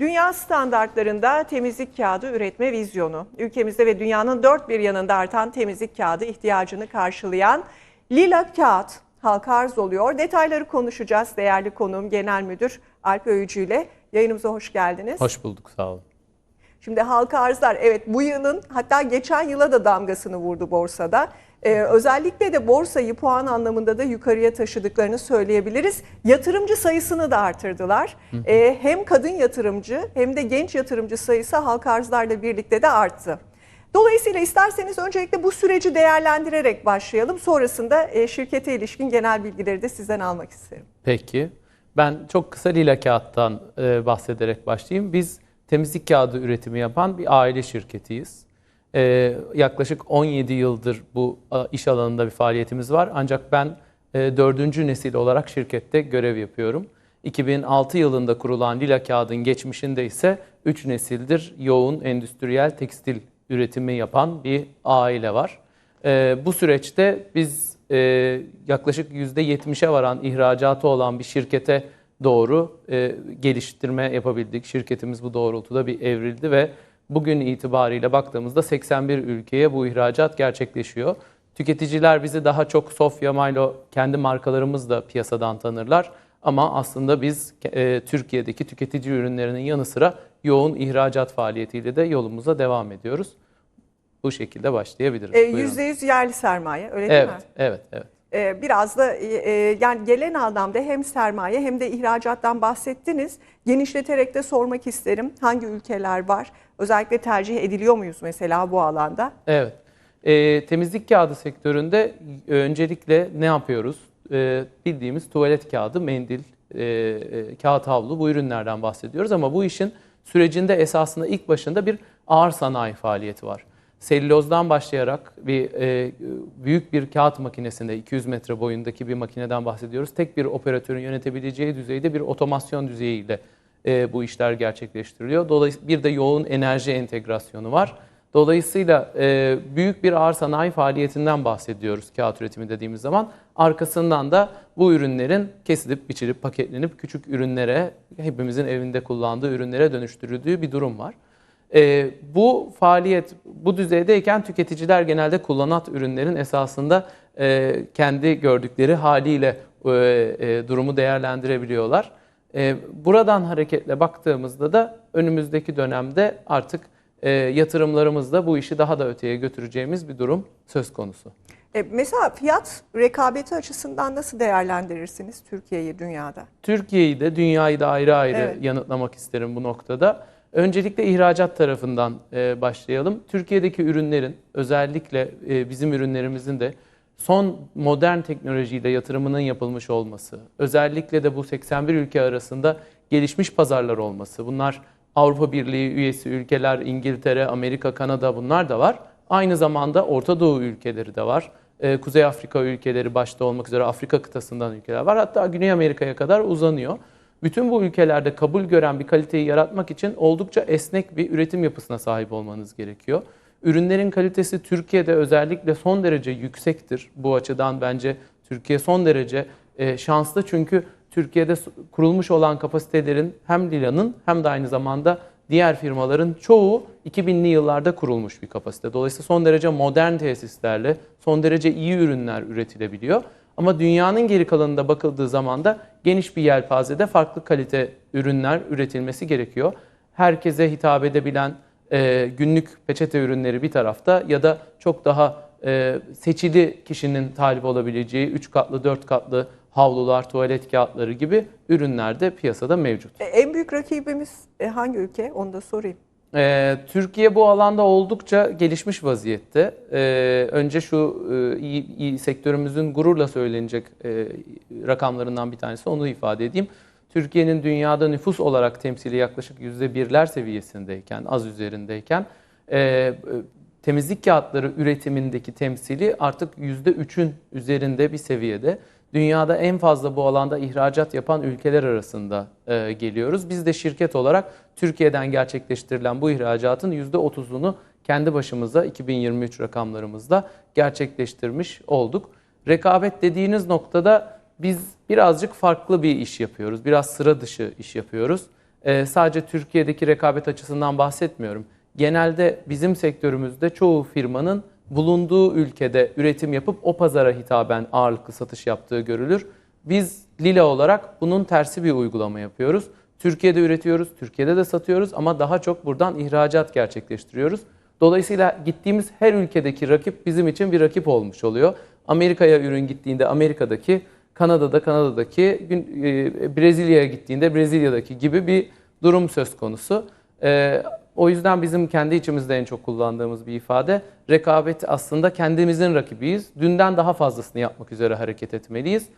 Dünya standartlarında temizlik kağıdı üretme vizyonu. Ülkemizde ve dünyanın dört bir yanında artan temizlik kağıdı ihtiyacını karşılayan Lila Kağıt halka arz oluyor. Detayları konuşacağız değerli konuğum Genel Müdür Alp Öğücü ile. Yayınımıza hoş geldiniz. Hoş bulduk sağ olun. Şimdi halka arzlar evet bu yılın hatta geçen yıla da damgasını vurdu borsada. Ee, özellikle de borsayı puan anlamında da yukarıya taşıdıklarını söyleyebiliriz. Yatırımcı sayısını da artırdılar. Ee, hem kadın yatırımcı hem de genç yatırımcı sayısı halka arzlarla birlikte de arttı. Dolayısıyla isterseniz öncelikle bu süreci değerlendirerek başlayalım. Sonrasında e, şirkete ilişkin genel bilgileri de sizden almak isterim. Peki. Ben çok kısa Lila Kağıt'tan e, bahsederek başlayayım. Biz temizlik kağıdı üretimi yapan bir aile şirketiyiz. E, yaklaşık 17 yıldır bu iş alanında bir faaliyetimiz var. Ancak ben e, dördüncü nesil olarak şirkette görev yapıyorum. 2006 yılında kurulan Lila Kağıt'ın geçmişinde ise 3 nesildir yoğun endüstriyel tekstil üretimi yapan bir aile var. E, bu süreçte biz e, yaklaşık %70'e varan ihracatı olan bir şirkete doğru e, geliştirme yapabildik. Şirketimiz bu doğrultuda bir evrildi ve bugün itibariyle baktığımızda 81 ülkeye bu ihracat gerçekleşiyor. Tüketiciler bizi daha çok Sofya Milo kendi markalarımızla piyasadan tanırlar. Ama aslında biz e, Türkiye'deki tüketici ürünlerinin yanı sıra yoğun ihracat faaliyetiyle de yolumuza devam ediyoruz. Bu şekilde başlayabiliriz. E, Buyurun. %100 yerli sermaye öyle değil Evet, mi? evet, evet. Ee, biraz da e, e, yani gelen anlamda hem sermaye hem de ihracattan bahsettiniz. Genişleterek de sormak isterim. Hangi ülkeler var? Özellikle tercih ediliyor muyuz mesela bu alanda? Evet. Ee, temizlik kağıdı sektöründe öncelikle ne yapıyoruz? Ee, bildiğimiz tuvalet kağıdı, mendil, e, e, kağıt havlu bu ürünlerden bahsediyoruz ama bu işin sürecinde esasında ilk başında bir ağır sanayi faaliyeti var. Selülozdan başlayarak bir e, büyük bir kağıt makinesinde 200 metre boyundaki bir makineden bahsediyoruz. Tek bir operatörün yönetebileceği düzeyde bir otomasyon düzeyiyle e, bu işler gerçekleştiriliyor. Dolayısıyla bir de yoğun enerji entegrasyonu var. Dolayısıyla e, büyük bir ağır sanayi faaliyetinden bahsediyoruz kağıt üretimi dediğimiz zaman. Arkasından da bu ürünlerin kesilip biçilip paketlenip küçük ürünlere, hepimizin evinde kullandığı ürünlere dönüştürüldüğü bir durum var. E, bu faaliyet bu düzeydeyken tüketiciler genelde kullanat ürünlerin esasında e, kendi gördükleri haliyle e, e, durumu değerlendirebiliyorlar. E, buradan hareketle baktığımızda da önümüzdeki dönemde artık e, yatırımlarımızla bu işi daha da öteye götüreceğimiz bir durum söz konusu. E, mesela fiyat rekabeti açısından nasıl değerlendirirsiniz Türkiye'yi dünyada? Türkiye'yi de dünyayı da ayrı ayrı Evet. yanıtlamak isterim bu noktada. Öncelikle ihracat tarafından e, başlayalım. Türkiye'deki ürünlerin özellikle bizim ürünlerimizin de son modern teknolojiyle yatırımının yapılmış olması, özellikle de bu 81 ülke arasında gelişmiş pazarlar olması, bunlar Avrupa Birliği üyesi ülkeler, İngiltere, Amerika, Kanada bunlar da var. Aynı zamanda Orta Doğu ülkeleri de var. Ee, Kuzey Afrika ülkeleri başta olmak üzere Afrika kıtasından ülkeler var. Hatta Güney Amerika'ya kadar uzanıyor. Bütün bu ülkelerde kabul gören bir kaliteyi yaratmak için oldukça esnek bir üretim yapısına sahip olmanız gerekiyor. Ürünlerin kalitesi Türkiye'de özellikle son derece yüksektir. Bu açıdan bence Türkiye son derece e, şanslı çünkü Türkiye'de kurulmuş olan kapasitelerin hem Lila'nın hem de aynı zamanda diğer firmaların çoğu 2000'li yıllarda kurulmuş bir kapasite. Dolayısıyla son derece modern tesislerle son derece iyi ürünler üretilebiliyor. Ama dünyanın geri kalanında bakıldığı zaman da geniş bir yelpazede farklı kalite ürünler üretilmesi gerekiyor. Herkese hitap edebilen e, günlük peçete ürünleri bir tarafta ya da çok daha e, seçili kişinin talip olabileceği 3 katlı 4 katlı havlular, tuvalet kağıtları gibi ürünler de piyasada mevcut. E, en büyük rakibimiz e, hangi ülke? Onu da sorayım. Ee, Türkiye bu alanda oldukça gelişmiş vaziyette. Ee, önce şu e, iyi, iyi sektörümüzün gururla söylenecek e, rakamlarından bir tanesi onu ifade edeyim. Türkiye'nin dünyada nüfus olarak temsili yaklaşık %1'ler seviyesindeyken, az üzerindeyken e, e, temizlik kağıtları üretimindeki temsili artık %3'ün üzerinde bir seviyede. Dünyada en fazla bu alanda ihracat yapan ülkeler arasında e, geliyoruz. Biz de şirket olarak Türkiye'den gerçekleştirilen bu ihracatın %30'unu kendi başımıza 2023 rakamlarımızda gerçekleştirmiş olduk. Rekabet dediğiniz noktada biz birazcık farklı bir iş yapıyoruz. Biraz sıra dışı iş yapıyoruz. e, sadece Türkiye'deki rekabet açısından bahsetmiyorum. Genelde bizim sektörümüzde çoğu firmanın bulunduğu ülkede üretim yapıp o pazara hitaben ağırlıklı satış yaptığı görülür. Biz Lila olarak bunun tersi bir uygulama yapıyoruz. Türkiye'de üretiyoruz, Türkiye'de de satıyoruz ama daha çok buradan ihracat gerçekleştiriyoruz. Dolayısıyla gittiğimiz her ülkedeki rakip bizim için bir rakip olmuş oluyor. Amerika'ya ürün gittiğinde Amerika'daki, Kanada'da Kanada'daki, e, Brezilya'ya gittiğinde Brezilya'daki gibi bir durum söz konusu. E, o yüzden bizim kendi içimizde en çok kullandığımız bir ifade rekabet aslında kendimizin rakibiyiz. Dünden daha fazlasını yapmak üzere hareket etmeliyiz.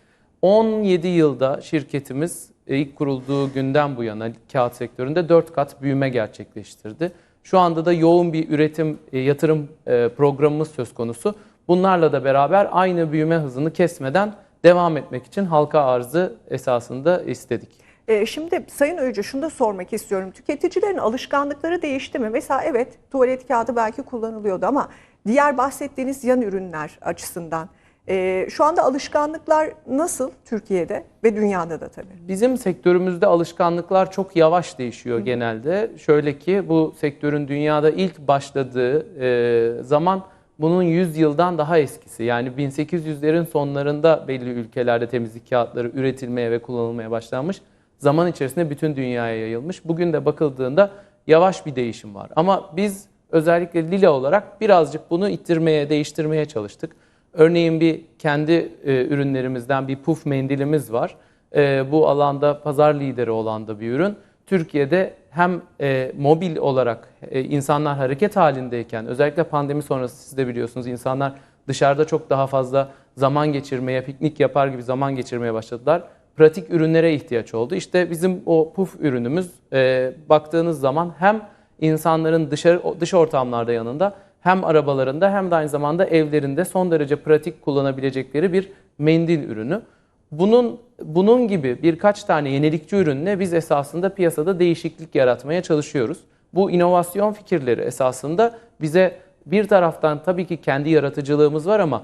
17 yılda şirketimiz e, ilk kurulduğu günden bu yana kağıt sektöründe 4 kat büyüme gerçekleştirdi. Şu anda da yoğun bir üretim, yatırım programımız söz konusu. Bunlarla da beraber aynı büyüme hızını kesmeden devam etmek için halka arzı esasında istedik. E, şimdi Sayın Öcü şunu da sormak istiyorum. Tüketicilerin alışkanlıkları değişti mi? Mesela evet tuvalet kağıdı belki kullanılıyordu ama diğer bahsettiğiniz yan ürünler açısından e, şu anda alışkanlıklar nasıl Türkiye'de ve dünyada da tabii? Bizim sektörümüzde alışkanlıklar çok yavaş değişiyor genelde. Şöyle ki bu sektörün dünyada ilk başladığı e, zaman bunun 100 yıldan daha eskisi. Yani 1800'lerin sonlarında belli ülkelerde temizlik kağıtları üretilmeye ve kullanılmaya başlanmış. Zaman içerisinde bütün dünyaya yayılmış. Bugün de bakıldığında yavaş bir değişim var. Ama biz özellikle Lila olarak birazcık bunu ittirmeye, değiştirmeye çalıştık. Örneğin bir kendi e, ürünlerimizden bir puf mendilimiz var. E, bu alanda pazar lideri olan da bir ürün. Türkiye'de hem e, mobil olarak e, insanlar hareket halindeyken özellikle pandemi sonrası siz de biliyorsunuz insanlar dışarıda çok daha fazla zaman geçirmeye, piknik yapar gibi zaman geçirmeye başladılar. Pratik ürünlere ihtiyaç oldu. İşte bizim o puf ürünümüz e, baktığınız zaman hem insanların dışarı dış ortamlarda yanında hem arabalarında hem de aynı zamanda evlerinde son derece pratik kullanabilecekleri bir mendil ürünü. Bunun bunun gibi birkaç tane yenilikçi ürünle biz esasında piyasada değişiklik yaratmaya çalışıyoruz. Bu inovasyon fikirleri esasında bize bir taraftan tabii ki kendi yaratıcılığımız var ama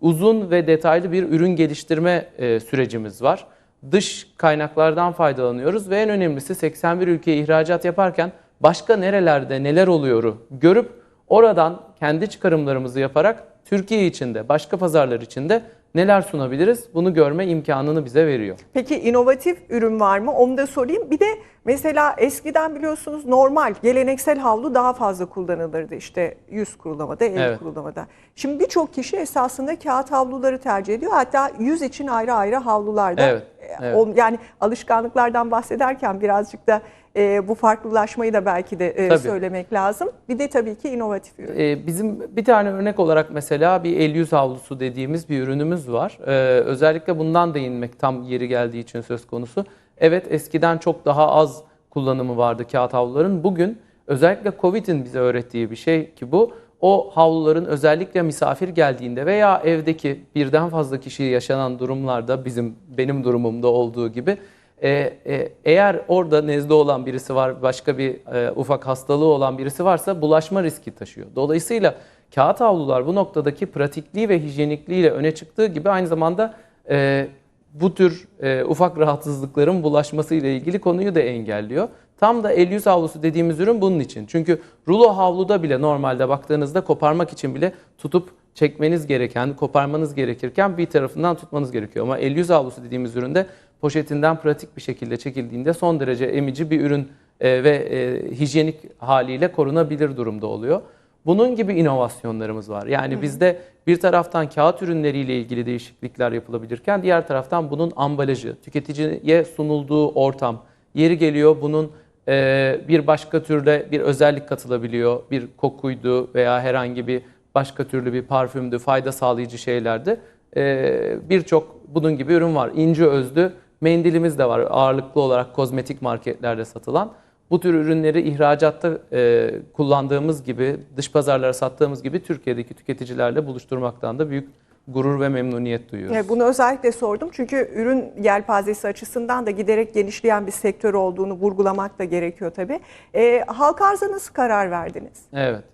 uzun ve detaylı bir ürün geliştirme e, sürecimiz var. Dış kaynaklardan faydalanıyoruz ve en önemlisi 81 ülkeye ihracat yaparken başka nerelerde neler oluyoru görüp oradan kendi çıkarımlarımızı yaparak Türkiye içinde, başka pazarlar içinde neler sunabiliriz bunu görme imkanını bize veriyor. Peki inovatif ürün var mı? Onu da sorayım. Bir de mesela eskiden biliyorsunuz normal geleneksel havlu daha fazla kullanılırdı işte yüz kurulamada, el Evet. kurulamada. Şimdi birçok kişi esasında kağıt havluları tercih ediyor. Hatta yüz için ayrı ayrı havlular da. Evet, e, evet. Yani alışkanlıklardan bahsederken birazcık da e, bu farklılaşmayı da belki de e, Tabii. söylemek lazım. Bir de tabii ki inovatif ürün. Ee, bizim bir tane örnek olarak mesela bir el yüz havlusu dediğimiz bir ürünümüz var. Ee, özellikle bundan değinmek tam yeri geldiği için söz konusu. Evet eskiden çok daha az kullanımı vardı kağıt havluların. Bugün özellikle Covid'in bize öğrettiği bir şey ki bu. O havluların özellikle misafir geldiğinde veya evdeki birden fazla kişi yaşanan durumlarda bizim benim durumumda olduğu gibi e, e, eğer orada nezle olan birisi var, başka bir e, ufak hastalığı olan birisi varsa bulaşma riski taşıyor. Dolayısıyla kağıt havlular bu noktadaki pratikliği ve hijyenikliğiyle öne çıktığı gibi aynı zamanda e, bu tür e, ufak rahatsızlıkların bulaşması ile ilgili konuyu da engelliyor. Tam da el yüz havlusu dediğimiz ürün bunun için. Çünkü rulo havluda bile normalde baktığınızda koparmak için bile tutup çekmeniz gereken, koparmanız gerekirken bir tarafından tutmanız gerekiyor. Ama el yüz havlusu dediğimiz üründe poşetinden pratik bir şekilde çekildiğinde son derece emici bir ürün e, ve e, hijyenik haliyle korunabilir durumda oluyor. Bunun gibi inovasyonlarımız var. Yani bizde bir taraftan kağıt ürünleriyle ilgili değişiklikler yapılabilirken diğer taraftan bunun ambalajı, tüketiciye sunulduğu ortam, yeri geliyor bunun e, bir başka türde bir özellik katılabiliyor. Bir kokuydu veya herhangi bir başka türlü bir parfümdü, fayda sağlayıcı şeylerdi. E, Birçok bunun gibi ürün var. İnce özlü mendilimiz de var ağırlıklı olarak kozmetik marketlerde satılan. Bu tür ürünleri ihracatta e, kullandığımız gibi, dış pazarlara sattığımız gibi Türkiye'deki tüketicilerle buluşturmaktan da büyük gurur ve memnuniyet duyuyoruz. Evet, Bunu özellikle sordum çünkü ürün yelpazesi açısından da giderek genişleyen bir sektör olduğunu vurgulamak da gerekiyor tabii. E, halka arza nasıl karar verdiniz? Evet.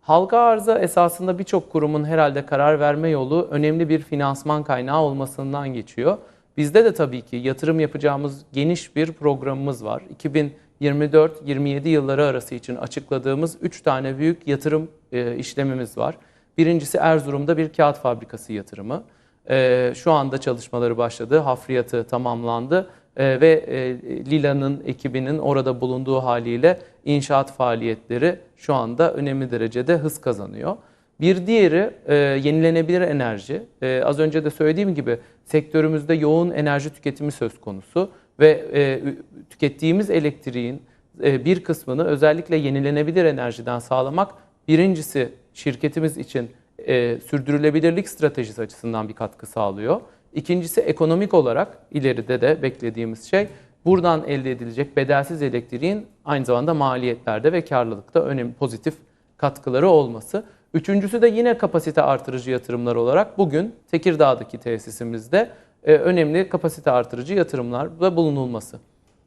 Halka arıza esasında birçok kurumun herhalde karar verme yolu önemli bir finansman kaynağı olmasından geçiyor. Bizde de tabii ki yatırım yapacağımız geniş bir programımız var. 2024-27 yılları arası için açıkladığımız 3 tane büyük yatırım e, işlemimiz var. Birincisi Erzurum'da bir kağıt fabrikası yatırımı. E, şu anda çalışmaları başladı, hafriyatı tamamlandı e, ve e, Lila'nın ekibinin orada bulunduğu haliyle inşaat faaliyetleri şu anda önemli derecede hız kazanıyor. Bir diğeri e, yenilenebilir enerji. E, az önce de söylediğim gibi sektörümüzde yoğun enerji tüketimi söz konusu ve e, tükettiğimiz elektriğin e, bir kısmını özellikle yenilenebilir enerjiden sağlamak birincisi şirketimiz için e, sürdürülebilirlik stratejisi açısından bir katkı sağlıyor. İkincisi ekonomik olarak ileride de beklediğimiz şey buradan elde edilecek bedelsiz elektriğin aynı zamanda maliyetlerde ve karlılıkta önemli pozitif katkıları olması. Üçüncüsü de yine kapasite artırıcı yatırımlar olarak bugün Tekirdağ'daki tesisimizde e, önemli kapasite artırıcı yatırımlarda bulunulması.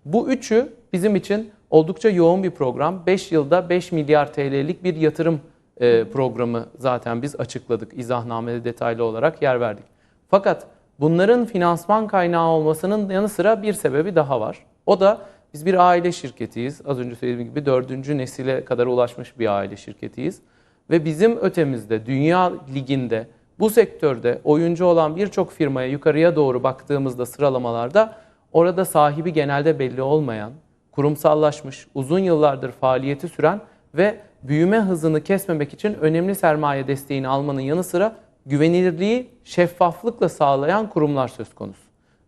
Bu üçü bizim için oldukça yoğun bir program. 5 yılda 5 milyar TL'lik bir yatırım e, programı zaten biz açıkladık. İzahnamede detaylı olarak yer verdik. Fakat bunların finansman kaynağı olmasının yanı sıra bir sebebi daha var. O da biz bir aile şirketiyiz. Az önce söylediğim gibi dördüncü nesile kadar ulaşmış bir aile şirketiyiz. Ve bizim ötemizde dünya liginde bu sektörde oyuncu olan birçok firmaya yukarıya doğru baktığımızda sıralamalarda orada sahibi genelde belli olmayan, kurumsallaşmış, uzun yıllardır faaliyeti süren ve büyüme hızını kesmemek için önemli sermaye desteğini almanın yanı sıra güvenilirliği şeffaflıkla sağlayan kurumlar söz konusu.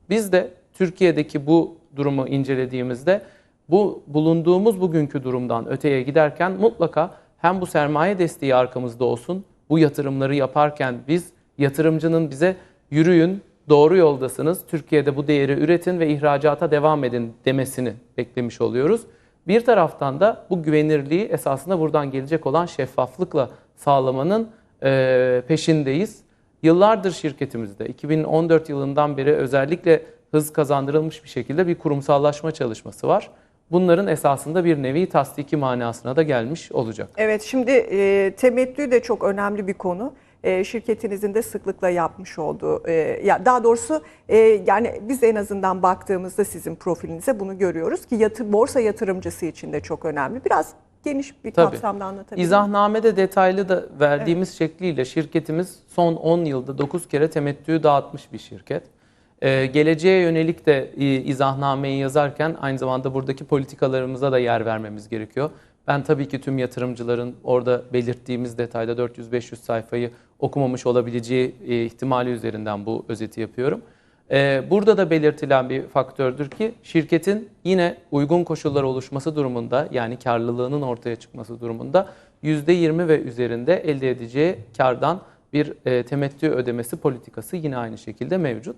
Biz de Türkiye'deki bu durumu incelediğimizde bu bulunduğumuz bugünkü durumdan öteye giderken mutlaka hem bu sermaye desteği arkamızda olsun, bu yatırımları yaparken biz yatırımcının bize yürüyün, doğru yoldasınız, Türkiye'de bu değeri üretin ve ihracata devam edin demesini beklemiş oluyoruz. Bir taraftan da bu güvenirliği esasında buradan gelecek olan şeffaflıkla sağlamanın e, peşindeyiz. Yıllardır şirketimizde 2014 yılından beri özellikle hız kazandırılmış bir şekilde bir kurumsallaşma çalışması var. Bunların esasında bir nevi tasdiki manasına da gelmiş olacak. Evet şimdi e, temettü de çok önemli bir konu. E, şirketinizin de sıklıkla yapmış olduğu, e, ya daha doğrusu e, yani biz en azından baktığımızda sizin profilinize bunu görüyoruz ki yatı, borsa yatırımcısı için de çok önemli. Biraz geniş bir Tabii. kapsamda anlatabilir? İzahnamede detaylı da verdiğimiz şekliyle şirketimiz son 10 yılda 9 kere temettü dağıtmış bir şirket. Ee, geleceğe yönelik de izahnameyi yazarken aynı zamanda buradaki politikalarımıza da yer vermemiz gerekiyor. Ben tabii ki tüm yatırımcıların orada belirttiğimiz detayda 400-500 sayfayı okumamış olabileceği e, ihtimali üzerinden bu özeti yapıyorum. Ee, burada da belirtilen bir faktördür ki şirketin yine uygun koşullar oluşması durumunda yani karlılığının ortaya çıkması durumunda %20 ve üzerinde elde edeceği kardan bir e, temettü ödemesi politikası yine aynı şekilde mevcut.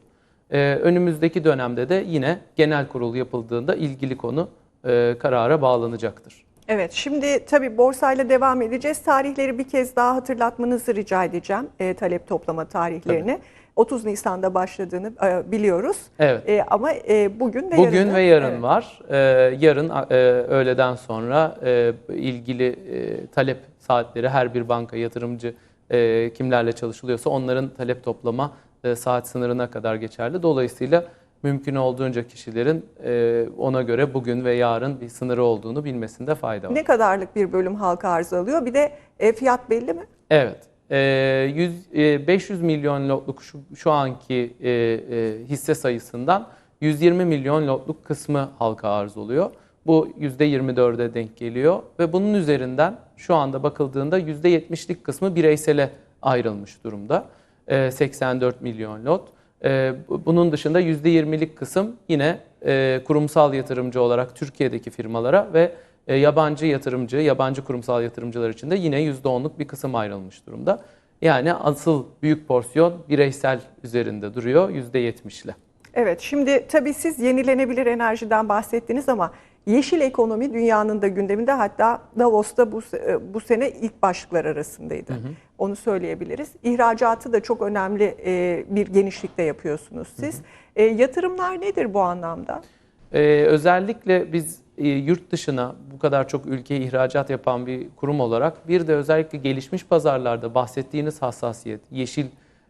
Ee, önümüzdeki dönemde de yine genel kurul yapıldığında ilgili konu e, karara bağlanacaktır. Evet, şimdi tabii borsayla devam edeceğiz. Tarihleri bir kez daha hatırlatmanızı rica edeceğim, e, talep toplama tarihlerini. 30 Nisan'da başladığını e, biliyoruz. Evet. E, ama e, bugün ve Bugün yarın. da- ve yarın Evet. var. Ee, yarın e, öğleden sonra e, ilgili e, talep saatleri her bir banka yatırımcı e, kimlerle çalışılıyorsa onların talep toplama e, saat sınırına kadar geçerli. Dolayısıyla mümkün olduğunca kişilerin e, ona göre bugün ve yarın bir sınırı olduğunu bilmesinde fayda var. Ne kadarlık bir bölüm halka arz alıyor? Bir de e, fiyat belli mi? Evet. Ee, 100, e, 500 milyon lotluk şu, şu anki e, e, hisse sayısından 120 milyon lotluk kısmı halka arz oluyor. Bu %24'e denk geliyor ve bunun üzerinden şu anda bakıldığında %70'lik kısmı bireysele ayrılmış durumda. Ee, 84 milyon lot. Ee, bu- bunun dışında %20'lik kısım yine e, kurumsal yatırımcı olarak Türkiye'deki firmalara ve e, yabancı yatırımcı, yabancı kurumsal yatırımcılar için de yine %10'luk bir kısım ayrılmış durumda. Yani asıl büyük porsiyon bireysel üzerinde duruyor %70'le. Evet, şimdi tabii siz yenilenebilir enerjiden bahsettiniz ama yeşil ekonomi dünyanın da gündeminde hatta Davos'ta bu, se- bu sene ilk başlıklar arasındaydı. Onu söyleyebiliriz. İhracatı da çok önemli e, bir genişlikte yapıyorsunuz siz. E, yatırımlar nedir bu anlamda? Ee, özellikle biz e, yurt dışına bu kadar çok ülkeye ihracat yapan bir kurum olarak bir de özellikle gelişmiş pazarlarda bahsettiğiniz hassasiyet, yeşil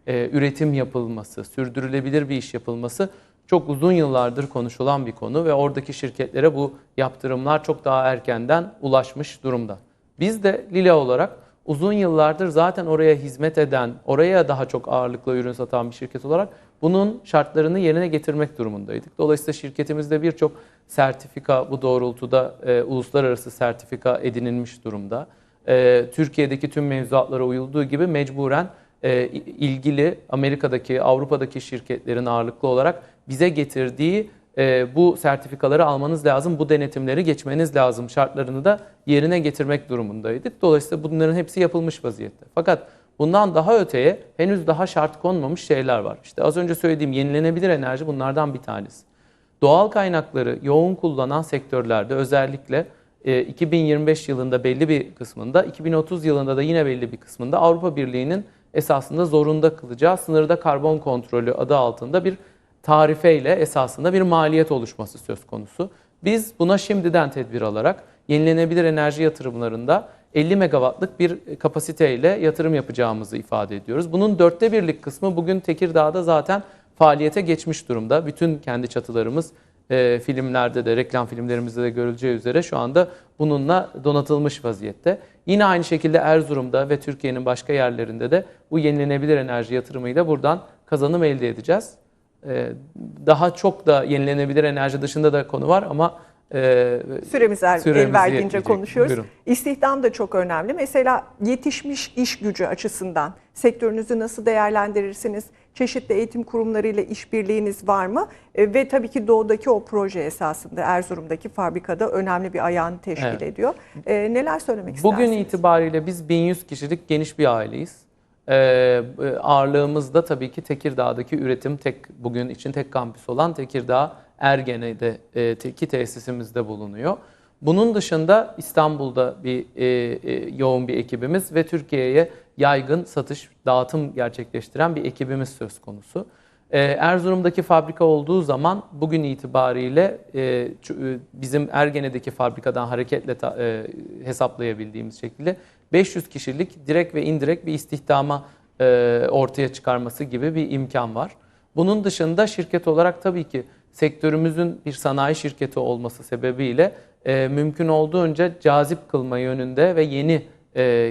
e, üretim yapılması, sürdürülebilir bir iş yapılması çok uzun yıllardır konuşulan bir konu ve oradaki şirketlere bu yaptırımlar çok daha erkenden ulaşmış durumda. Biz de Lila olarak uzun yıllardır zaten oraya hizmet eden, oraya daha çok ağırlıklı ürün satan bir şirket olarak bunun şartlarını yerine getirmek durumundaydık. Dolayısıyla şirketimizde birçok sertifika bu doğrultuda e, uluslararası sertifika edinilmiş durumda. E, Türkiye'deki tüm mevzuatlara uyulduğu gibi mecburen e, ilgili Amerika'daki, Avrupa'daki şirketlerin ağırlıklı olarak bize getirdiği e, bu sertifikaları almanız lazım, bu denetimleri geçmeniz lazım şartlarını da yerine getirmek durumundaydık. Dolayısıyla bunların hepsi yapılmış vaziyette. Fakat bundan daha öteye henüz daha şart konmamış şeyler var. İşte az önce söylediğim yenilenebilir enerji bunlardan bir tanesi. Doğal kaynakları yoğun kullanan sektörlerde özellikle e, 2025 yılında belli bir kısmında, 2030 yılında da yine belli bir kısmında Avrupa Birliği'nin esasında zorunda kılacağı sınırda karbon kontrolü adı altında bir tarifeyle esasında bir maliyet oluşması söz konusu. Biz buna şimdiden tedbir alarak yenilenebilir enerji yatırımlarında 50 megawattlık bir kapasiteyle yatırım yapacağımızı ifade ediyoruz. Bunun dörtte birlik kısmı bugün Tekirdağ'da zaten faaliyete geçmiş durumda. Bütün kendi çatılarımız e, filmlerde de, reklam filmlerimizde de görüleceği üzere şu anda bununla donatılmış vaziyette. Yine aynı şekilde Erzurum'da ve Türkiye'nin başka yerlerinde de bu yenilenebilir enerji yatırımıyla buradan kazanım elde edeceğiz. E, daha çok da yenilenebilir enerji dışında da konu var ama e, Süremiz el, Süremiz el verdiğince yetmeyecek. konuşuyoruz. Buyurun. İstihdam da çok önemli. Mesela yetişmiş iş gücü açısından sektörünüzü nasıl değerlendirirsiniz? Çeşitli eğitim kurumlarıyla işbirliğiniz var mı? E, ve tabii ki doğudaki o proje esasında Erzurum'daki fabrikada önemli bir ayağını teşkil Evet. ediyor. E, neler söylemek istersiniz? Bugün itibariyle biz 1100 kişilik geniş bir aileyiz. Ee, ağırlığımız da tabii ki Tekirdağ'daki üretim tek bugün için tek kampüs olan Tekirdağ Ergene'de e, teki tesisimizde bulunuyor. Bunun dışında İstanbul'da bir e, e, yoğun bir ekibimiz ve Türkiye'ye yaygın satış, dağıtım gerçekleştiren bir ekibimiz söz konusu. Ee, Erzurum'daki fabrika olduğu zaman bugün itibariyle e, e, bizim Ergene'deki fabrikadan hareketle e, hesaplayabildiğimiz şekilde 500 kişilik direkt ve indirekt bir istihdama ortaya çıkarması gibi bir imkan var. Bunun dışında şirket olarak tabii ki sektörümüzün bir sanayi şirketi olması sebebiyle mümkün olduğunca cazip kılma yönünde ve yeni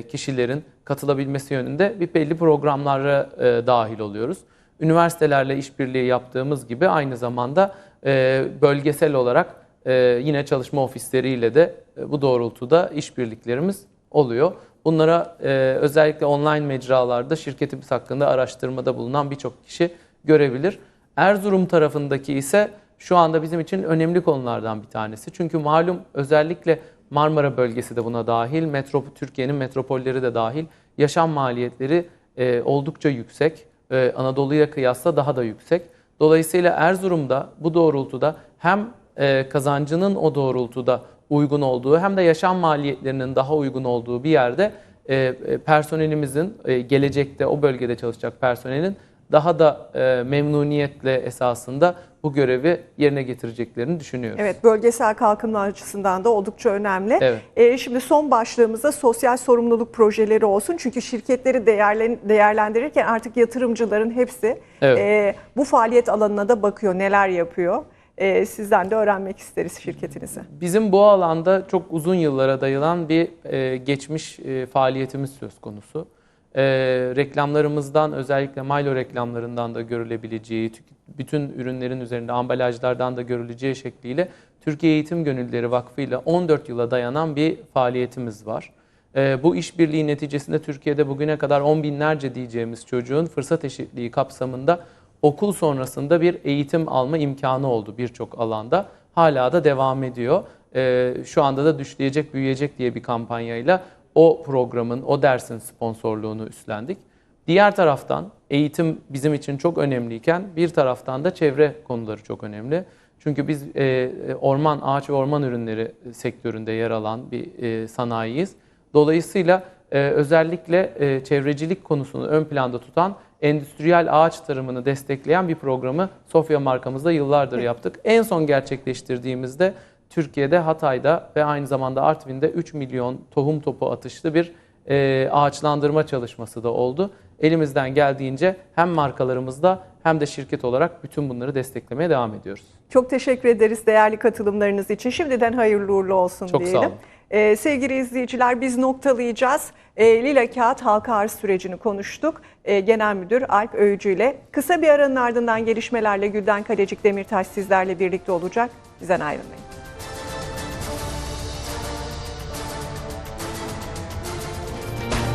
kişilerin katılabilmesi yönünde bir belli programlara dahil oluyoruz. Üniversitelerle işbirliği yaptığımız gibi aynı zamanda e, bölgesel olarak e, yine çalışma ofisleriyle de e, bu doğrultuda işbirliklerimiz oluyor. Bunlara e, özellikle online mecralarda şirketimiz hakkında araştırmada bulunan birçok kişi görebilir. Erzurum tarafındaki ise şu anda bizim için önemli konulardan bir tanesi. Çünkü malum özellikle Marmara bölgesi de buna dahil, metrop Türkiye'nin metropolleri de dahil yaşam maliyetleri e, oldukça yüksek. E, Anadolu'ya kıyasla daha da yüksek. Dolayısıyla Erzurum'da bu doğrultuda hem e, kazancının o doğrultuda uygun olduğu hem de yaşam maliyetlerinin daha uygun olduğu bir yerde e, e, personelimizin gelecekte o bölgede çalışacak personelin daha da e, memnuniyetle esasında bu görevi yerine getireceklerini düşünüyoruz. Evet, bölgesel kalkınma açısından da oldukça önemli. Evet. Ee, şimdi son başlığımızda sosyal sorumluluk projeleri olsun. Çünkü şirketleri değerlen- değerlendirirken artık yatırımcıların hepsi Evet. e, bu faaliyet alanına da bakıyor, neler yapıyor. E, sizden de öğrenmek isteriz şirketinizi. Bizim bu alanda çok uzun yıllara dayanan bir e, geçmiş e, faaliyetimiz söz konusu. E, reklamlarımızdan özellikle Milo reklamlarından da görülebileceği, bütün ürünlerin üzerinde ambalajlardan da görüleceği şekliyle Türkiye Eğitim Gönüllüleri Vakfı ile 14 yıla dayanan bir faaliyetimiz var. E, bu işbirliği neticesinde Türkiye'de bugüne kadar on binlerce diyeceğimiz çocuğun fırsat eşitliği kapsamında okul sonrasında bir eğitim alma imkanı oldu birçok alanda. Hala da devam ediyor. Ee, şu anda da Düşleyecek Büyüyecek diye bir kampanyayla o programın, o dersin sponsorluğunu üstlendik. Diğer taraftan eğitim bizim için çok önemliyken bir taraftan da çevre konuları çok önemli. Çünkü biz e, orman, ağaç ve orman ürünleri sektöründe yer alan bir e, sanayiyiz. Dolayısıyla e, özellikle e, çevrecilik konusunu ön planda tutan endüstriyel ağaç tarımını destekleyen bir programı Sofya markamızda yıllardır yaptık. En son gerçekleştirdiğimizde Türkiye'de Hatay'da ve aynı zamanda Artvin'de 3 milyon tohum topu atışlı bir e, ağaçlandırma çalışması da oldu. Elimizden geldiğince hem markalarımızda hem de şirket olarak bütün bunları desteklemeye devam ediyoruz. Çok teşekkür ederiz değerli katılımlarınız için. Şimdiden hayırlı uğurlu olsun Çok sağ diyelim. olun. Ee, sevgili izleyiciler biz noktalayacağız. Ee, Lila Kağıt halka arz sürecini konuştuk. Ee, Genel Müdür Alp Öğücü ile. Kısa bir aranın ardından gelişmelerle Gülden Kalecik Demirtaş sizlerle birlikte olacak. Bizden ayrılmayın.